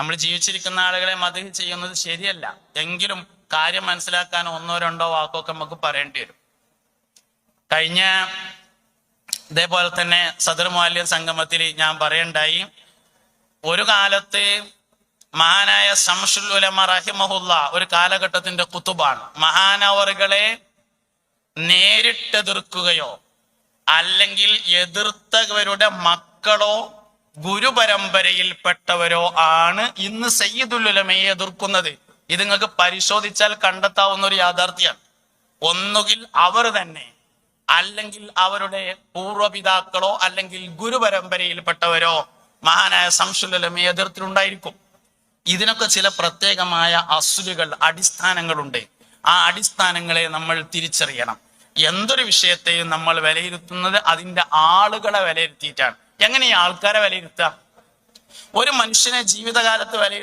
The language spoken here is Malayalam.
നമ്മൾ ജീവിച്ചിരിക്കുന്ന ആളുകളെ മതി ചെയ്യുന്നത് ശരിയല്ല. എങ്കിലും കാര്യം മനസ്സിലാക്കാൻ ഒന്നോ രണ്ടോ വാക്കൊക്കെ നമുക്ക് പറയേണ്ടി വരും. കഴിഞ്ഞ ഇതേപോലെ തന്നെ സദർ മാല്യ സംഗമത്തിൽ ഞാൻ പറയണ്ടായി ഒരു കാലത്ത് മഹാനായ ശംസുൽ ഉലമ റഹിമഹുല്ല ഒരു കാലഘട്ടത്തിന്റെ കുത്തുബാണ്. മഹാനവറുകളെ നേരിട്ടെതിർക്കുകയോ അല്ലെങ്കിൽ എതിർത്തവരുടെ മക്കളോ ഗുരുപരമ്പരയിൽപ്പെട്ടവരോ ആണ് ഇന്ന് സയ്യിദുൽ ഉലമയെ എതിർക്കുന്നത്. ഇത് നിങ്ങൾക്ക് പരിശോധിച്ചാൽ കണ്ടെത്താവുന്ന ഒരു യാഥാർത്ഥ്യമാണ്. ഒന്നുകിൽ അവർ തന്നെ അല്ലെങ്കിൽ അവരുടെ പൂർവപിതാക്കളോ അല്ലെങ്കിൽ ഗുരുപരമ്പരയിൽപ്പെട്ടവരോ മഹാനായ സംശുലമയെ എതിർത്തിട്ടുണ്ടായിരിക്കും ഇതിനൊക്കെ ചില പ്രത്യേകമായ അസുരുകൾ അടിസ്ഥാനങ്ങളുണ്ട്. ആ അടിസ്ഥാനങ്ങളെ നമ്മൾ തിരിച്ചറിയണം. എന്തൊരു വിഷയത്തെയും നമ്മൾ വിലയിരുത്തുന്നത് അതിന്റെ ആളുകളെ വിലയിരുത്തിയിട്ടാണ്. എങ്ങനെ ആൾക്കാരെ വിലയിരുത്തുക? ഒരു മനുഷ്യനെ ജീവിതകാലത്ത് വിലയിരുത്തുക